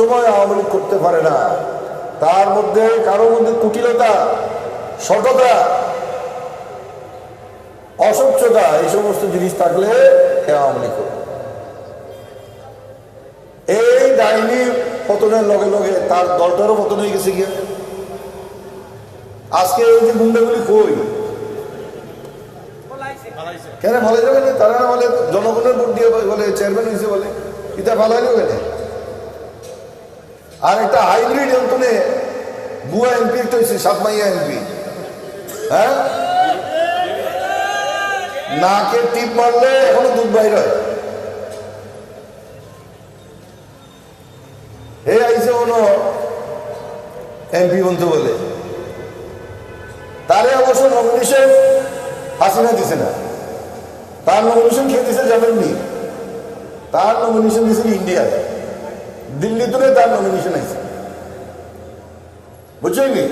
সময় করতে পারে না। তার মধ্যে কারোর মধ্যে কুটিলতা অস্বচ্ছতা এই সমস্ত জিনিস থাকলে করবে। এই ডাইনি পতনের লগে লগে তার দলটারও পতন হয়ে গেছে গিয়া। আজকে এই যে গুন্ডাগুলি কই? কেন ভালো যাবে না তারা না বলে জনগণের ভোট দিয়ে বলে চেয়ারম্যান হয়েছে বলে। এটা ভালো হইল কেন? আর একটা হাইব্রিড অন্তনে বুয়া এমপি একটা হয়েছে, সাতমাইয়া এমপি হ্যাঁ? নাকে টিপ মারলে এখনও দুধ বাইর হয়। হে আইসে কোনো এমপি বন্ধু বলে। তারে অবশ্য নমিনেশন হাসিনা দিছে না। তার নমিনেশন খেয়ে দিছে জানেননি। তার নমিনেশন দিয়েছিল ইন্ডিয়ায়। দিল্লি তুলে তার নমিনেশন আছে বুঝছেন কি